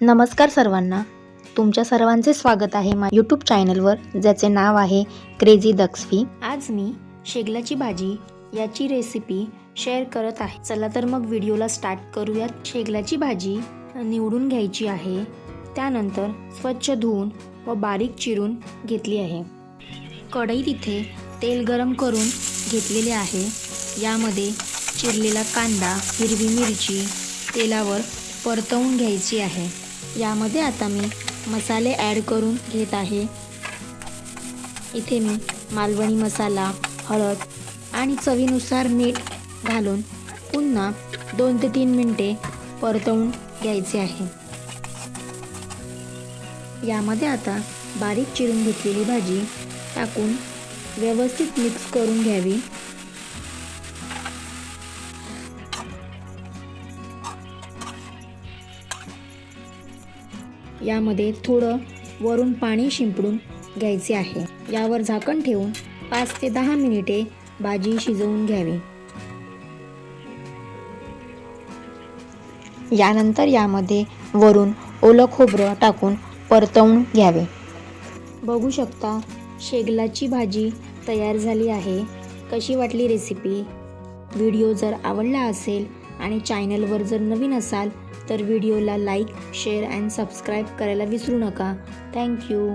नमस्कार सर्वांना. तुमच्या सर्वांचे स्वागत आहे मा यूट्यूब चॅनलवर ज्याचे नाव आहे क्रेझी दक्सफी आज मी शेगलाची भाजी याची रेसिपी शेअर करत आहे. चला तर मग व्हिडिओला स्टार्ट करूयात. शेगलाची भाजी निवडून घ्यायची आहे. त्यानंतर स्वच्छ धुवून व बारीक चिरून घेतली आहे. कढईत इथे तेल गरम करून घेतलेले आहे. यामध्ये चिरलेला कांदा हिरवी मिरची तेलावर परतवून घ्यायची आहे. यामध्ये आता मी मसाले ॲड करून घेत आहे. इथे मी मालवणी मसाला हळद आणि चवीनुसार मीठ घालून पुन्हा दोन ते तीन मिनटे परतवून घ्यायचे आहे. यामध्ये आता बारीक चिरून घेतलेली भाजी टाकून व्यवस्थित मिक्स करून घ्यावी. यामध्ये थोडं वरून पाणी शिंपडून घ्यायचे आहे. यावर झाकण ठेवून पाच ते दहा मिनिटे भाजी शिजवून घ्यावी. यानंतर यामध्ये वरून ओलं खोबरं टाकून परतवून घ्यावे. बघू शकता शेगलाची भाजी तयार झाली आहे. कशी वाटली रेसिपी व्हिडिओ जर आवडला असेल आणि चॅनलवर जर नवीन असाल तर व्हिडिओला लाईक शेअर अँड सबस्क्राईब करायला विसरू नका. थँक्यू